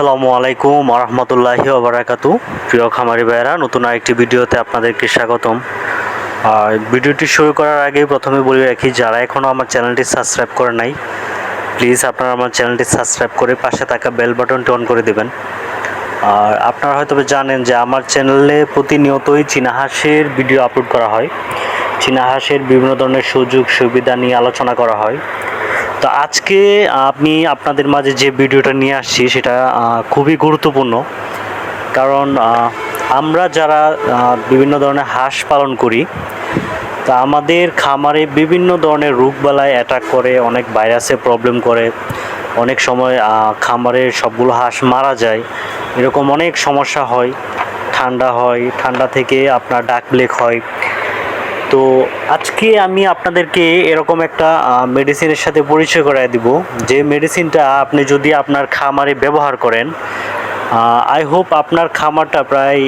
আসসালামু আলাইকুম রহমতুল্লাহি ওবরাকাতু প্রিয় খামারি ভাইয়েরা, নতুন আরেকটি ভিডিওতে আপনাদেরকে স্বাগতম। আর ভিডিওটি শুরু করার আগে প্রথমে বলে রাখি, যারা এখনও আমার চ্যানেলটি সাবস্ক্রাইব করে নাই, প্লিজ আপনারা আমার চ্যানেলটি সাবস্ক্রাইব করে পাশে থাকা বেল বাটনটি অন করে দেবেন। আর আপনারা হয়তো জানেন যে আমার চ্যানেলে প্রতিনিয়তই চীনা হাঁসের ভিডিও আপলোড করা হয়। চীনা হাঁসের বিভিন্ন ধরনের সুযোগ সুবিধা নিয়ে আলোচনা করা হয়। তো আজকে আমি আপনাদের মাঝে যে ভিডিওটা নিয়ে আসছি, সেটা খুবই গুরুত্বপূর্ণ। কারণ আমরা যারা বিভিন্ন ধরনের হাঁস পালন করি, তা আমাদের খামারে বিভিন্ন ধরনের রোগবালাই অ্যাটাক করে, অনেক ভাইরাসে প্রবলেম করে, অনেক সময় খামারে সবগুলো হাঁস মারা যায়, এরকম অনেক সমস্যা হয়। ঠান্ডা হয়, ঠান্ডা থেকে আপনার ডাক ব্লেক হয়। তো আজকে আমি আপনাদেরকে এরকম একটা মেডিসিনের সাথে পরিচয় করায় দিব। যে মেডিসিনটা আপনি যদি আপনার খামারে ব্যবহার করেন আই হোপ আপনার খামারটা প্রায়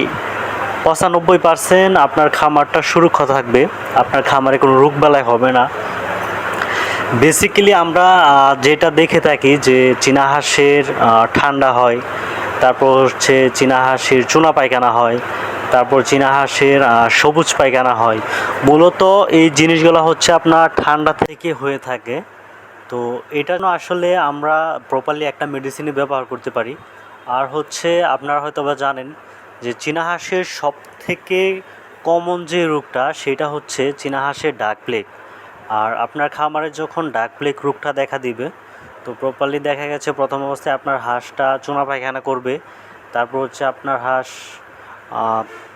পঁচানব্বই পার্সেন্ট আপনার খামারটা সুরক্ষা থাকবে। আপনার খামারে কোনো রোগবালাই হবে না। বেসিক্যালি আমরা যেটা দেখে থাকি যে চীনা হাঁসের ঠান্ডা হয়, তারপর হচ্ছে চীনা হাঁসের চুনা পায়খানা হয় তারপর চীনা হাঁসের সবুজ পায়খানা হয়। মূলত এই জিনিসগুলো হচ্ছে আপনার ঠান্ডা থেকে হয়ে থাকে। তো এটা আসলে আমরা প্রপারলি একটা মেডিসিনে ব্যবহার করতে পারি। আর হচ্ছে আপনারা হয়তো বা জানেন যে চীনা হাঁসের সব থেকে কমন যে রোগটা, সেটা হচ্ছে চীনা হাঁসের ডাক প্লেগ আর আপনার খামারে যখন ডাক প্লেগ রোগটা দেখা দিবে, তো প্রপারলি দেখা গেছে প্রথম অবস্থায় আপনার হাঁসটা চুনা পায়খানা করবে। তারপর হচ্ছে আপনার হাঁস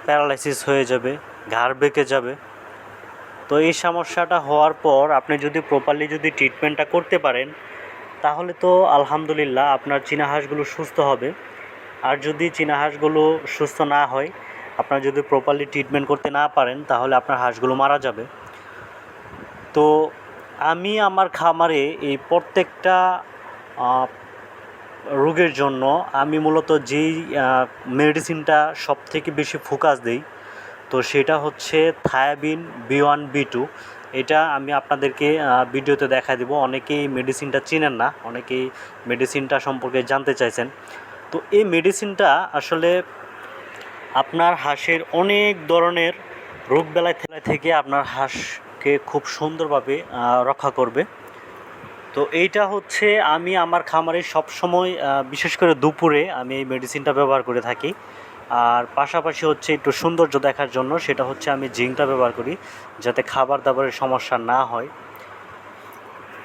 প্যারালাইসিস হয়ে যাবে, ঘাড় বেঁকে যাবে। তো এই সমস্যাটা হওয়ার পর আপনি যদি প্রপারলি যদি ট্রিটমেন্টটা করতে পারেন, তাহলে তো আলহামদুলিল্লাহ আপনার চীনা হাঁসগুলো সুস্থ হবে। আর যদি চীনা হাঁসগুলো সুস্থ না হয়, আপনার যদি প্রপারলি ট্রিটমেন্ট করতে না পারেন, তাহলে আপনার হাঁসগুলো মারা যাবে। তো আমি আমার খামারে এই প্রত্যেকটা রোগের জন্য আমি মূলত যেই মেডিসিনটা সব থেকে বেশি ফোকাস দিই, তো সেটা হচ্ছে thiamine B one B two এটা আমি আপনাদেরকে ভিডিওতে দেখা দেবো। অনেকেই মেডিসিনটা চেনেন না, অনেকেই মেডিসিনটা সম্পর্কে জানতে চাইছেন। তো এই মেডিসিনটা আসলে আপনার হাঁসের অনেক ধরনের রোগবেলায় থেকে- থেকে আপনার হাঁসকে খুব সুন্দরভাবে রক্ষা করবে। তো এইটা হচ্ছে আমি আমার খামারে সবসময় বিশেষ করে দুপুরে আমি এই মেডিসিনটা ব্যবহার করে থাকি। আর পাশাপাশি হচ্ছে একটু সৌন্দর্য দেখার জন্য সেটা হচ্ছে আমি জিঙ্কটা ব্যবহার করি যাতে খাবার দাবারের সমস্যা না হয়।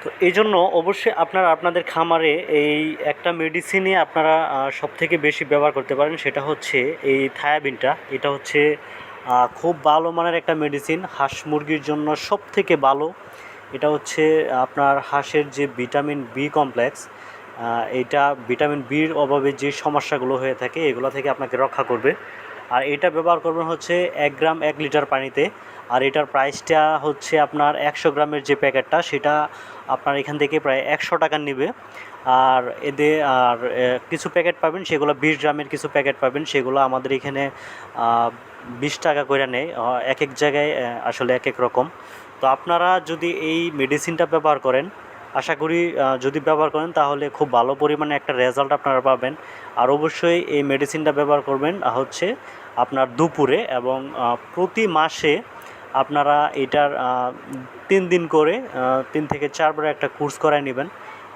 তো এই জন্য অবশ্যই আপনারা আপনাদের খামারে এই একটা মেডিসিনে আপনারা সব থেকে বেশি ব্যবহার করতে পারেন, সেটা হচ্ছে এই থায়াবিনটা। এটা হচ্ছে খুব ভালো মানের একটা মেডিসিন হাঁস মুরগির জন্য সব থেকে ভালো। এটা হচ্ছে আপনার হাঁসের যে ভিটামিন বি কমপ্লেক্স এটা ভিটামিন বির অভাবে যে সমস্যাগুলো হয়ে থাকে, এগুলো থেকে আপনাকে রক্ষা করবে। আর এটা ব্যবহার করবেন হচ্ছে এক গ্রাম এক লিটার পানিতে। আর এটার প্রাইসটা হচ্ছে আপনার একশো গ্রামের যে প্যাকেটটা, সেটা আপনার এখান থেকে প্রায় একশো টাকা নেবে। আর এতে আর কিছু প্যাকেট পাবেন, সেগুলো বিশ গ্রামের কিছু প্যাকেট পাবেন, সেগুলো আমাদের এখানে বিশ টাকা করে নেয়। এক এক জায়গায় আসলে এক এক রকম। তো আপনারা যদি এই মেডিসিনটা ব্যবহার করেন, আশা করি যদি ব্যবহার করেন তাহলে খুব ভালো পরিমাণে একটা রেজাল্ট আপনারা পাবেন। আর অবশ্যই এই মেডিসিনটা ব্যবহার করবেন হচ্ছে আপনার দুপুরে এবং প্রতি মাসে আপনারা এটার তিন দিন করে তিন থেকে চারবার একটা কোর্স করায় নেবেন।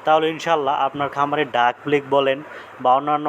তাহলে ইনশাল্লাহ আপনার খামারে ডাক ব্লেক বলেন বা অন্যান্য